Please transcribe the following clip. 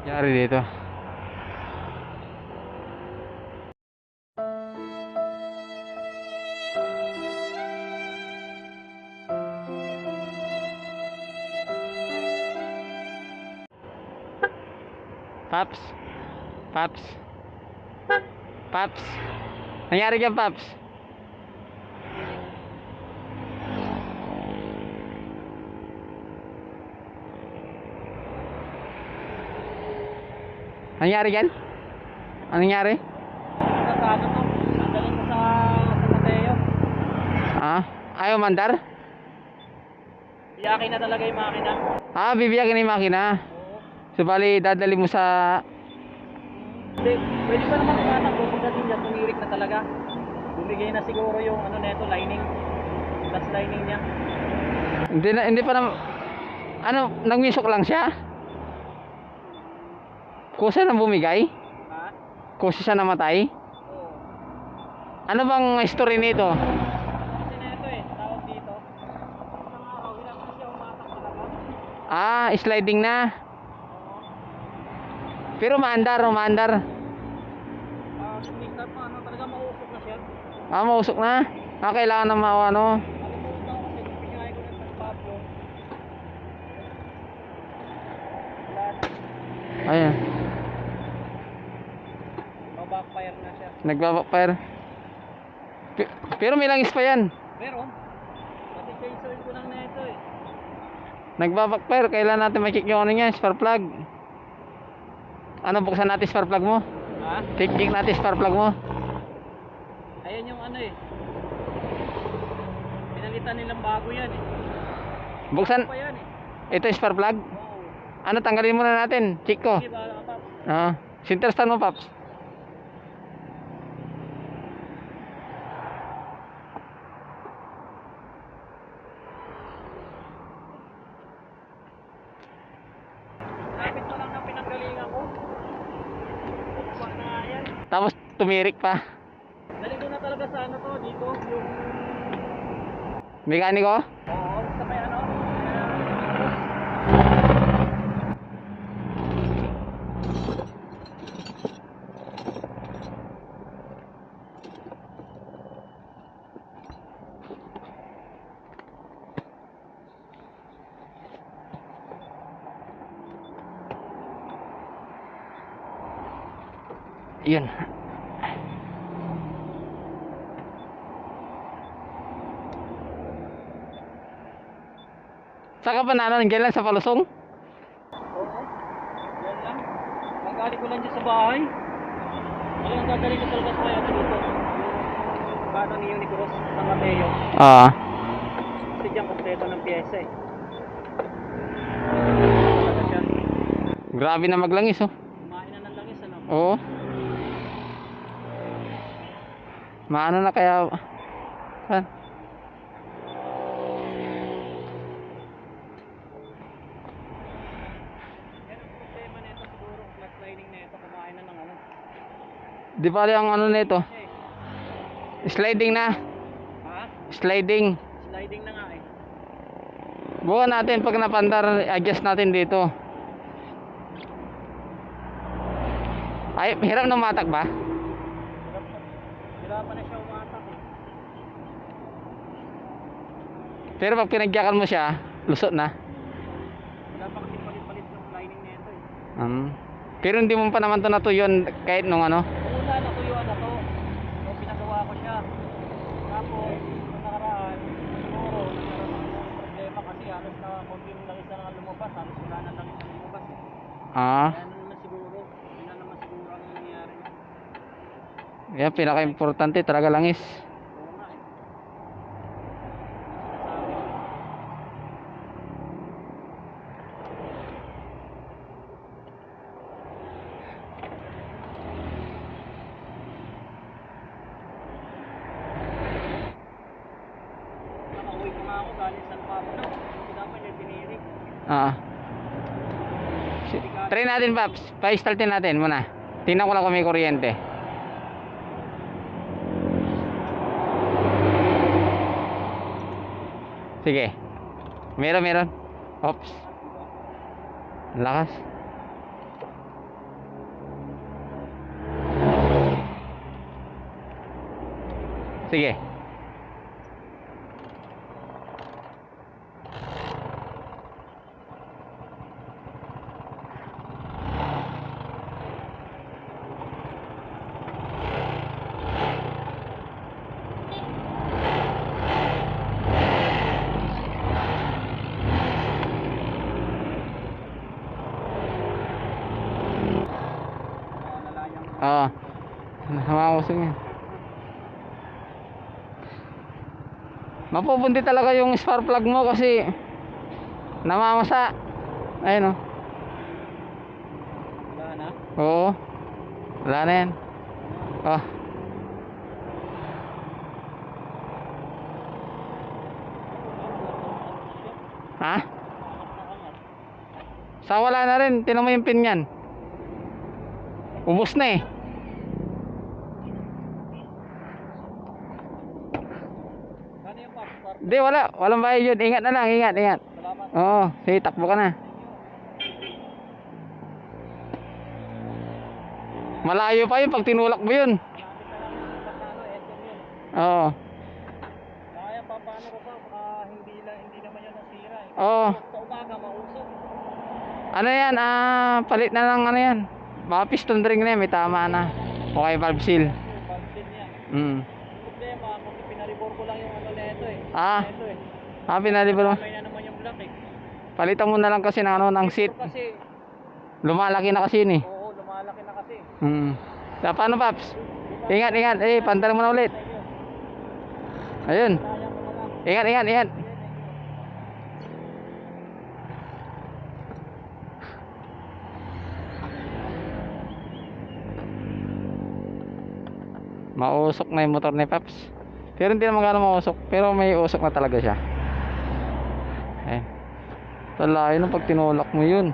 Yari dito. Paps. Paps. Paps. Nangyari dyan, Paps? Nangyari dyan? Anong nangyari? Sa ano to? Nandalin ko sa San Mateo. Ah, ayaw mandar? Iyakin na talaga yung makina. Ah, bibiyakin na yung makina. Oo. So, bali, dadali mo sa... Hindi, pwede pa naman tumatakbo pagdating niya, tumirik na talaga. Bumigay na siguro yung ano neto, lining. Last lining niya. Hindi, na, hindi pa naman... Ano, nagmisok lang siya? Kusa nang bumigay? Ha? Kusa siya namatay? Oo. Ano bang story nito? Kasi neto eh, tawag dito. Isang araw, ilang na siya umatak talaga. Ah, sliding na. Oo. Pero maandar, maandar. Ah, sumistar pa, ano, talaga mausok na siya. Ah, mausok na. Ah, kailangan na ma ano. Nalimutan ko kasi, nung pinyahe ko ng San Pablo. Wala na. Ayun, backfire na siya. Nagbabackfire. Pe- Pero may langis pa yan. Meron. Kasi chainsaw ko lang neto eh. Nagbabackfire. Kailan natin makik yung ano niya, spark plug. Ano, buksan natin spark plug mo? Ha? Kik natin spark plug mo. Ayan yung ano eh. Pinalitan nilang bago yan eh. Buksan, Pa yan eh. ito yung spark plug. Oo. Ano, tanggalin muna natin. Check ko. Sige, bahala ka pa. Ah, center stand mo, Paps. Lapit pa lang ng pinanggalingan ko. Bukwa na nga yan. Tapos tumirik pa. Dali ko na talaga sa ano to, dito. Yung... Mekaniko? Oo, sa may ano. Yun. Saka pa na ano, nandiyan lang sa palusong? Oo. Yan lang. Nagaling ko lang dyan sa bahay. Talagang dadali ko talaga sa ano dito. Bano ni Unicross sa Mateo. Ah. Kasi dyan kompleto ng pyesa eh. Grabe na maglangis, oh. Kumain na ng langis ano. Oo. Maano na kaya... Ah, Yan ang problema nito siguro. Flat lining nito. Kumain na ng ano. Di bali ang ano nito. Sliding na. Ha? Sliding. Sliding na nga eh. Bukan natin pag napandar, adjust natin dito. Ay, hirap na matak ba? Na. Hirapan na siya umatak eh. Pero pag pinagyakan mo siya, lusot na. Wala pa kasi palit-palit ng lining nito eh. Um, pero hindi mo pa naman to natuyon kahit nung ano. Una natuyuan na to. So pinagawa ko siya. Tapos, nung nakaraan, siguro, nagkaroon ng problema kasi halos na konti ng langis na lumabas. Halos wala na langis na lumabas eh. Ah, Kaya na naman siguro. Yun na naman siguro ang nangyayari. Yan pinaka-importante talaga langis. Ah. Try natin, Paps. Pa-startin natin muna. Tingnan ko lang kung may kuryente. Sige. Meron, meron. Ops. Lakas. Sige. Namamusog yan. Mapupunti talaga yung spark plug mo kasi namamasa. Ayun oh. Wala na. Oo. Wala na yan. Oh. Ha? Sa wala na rin. Tinan mo yung pin yan. Ubus na eh. Hindi, wala. Walang bayad yun. Ingat na lang. Ingat, ingat. Salamat. Oo. Sige, takbo ka na. Malayo pa yun pag tinulak mo yun. Yun. Oo. Kaya pa paano ko pa, hindi, lang, hindi naman yan nasira. Oo. Sa umaga, mausok. Ano yan? Ah, palit na lang ano yan. Mga piston ring na yan. May tama na. Okay, valve seal. Yung pansin niya. Mm. Problema, kasi pinaribor ko lang yung ano neto eh. Ah. Eh. Ah, pinalibol mo. May na naman yung black eh. Palitan mo na lang kasi ng ano, ng seat. Pero kasi, Lumalaki na kasi yun eh. oo, lumalaki na kasi. Hmm. Sa paano, Paps? Ingat, ingat. Eh, pantal mo na ulit. Ayun. Kaya ko na lang. Ingat, ingat, ingat. Mausok na yung motor ni Paps. Pero hindi naman gano'ng mausok. Pero may usok na talaga siya. Ayun. Talayo nung pag tinulak mo yun.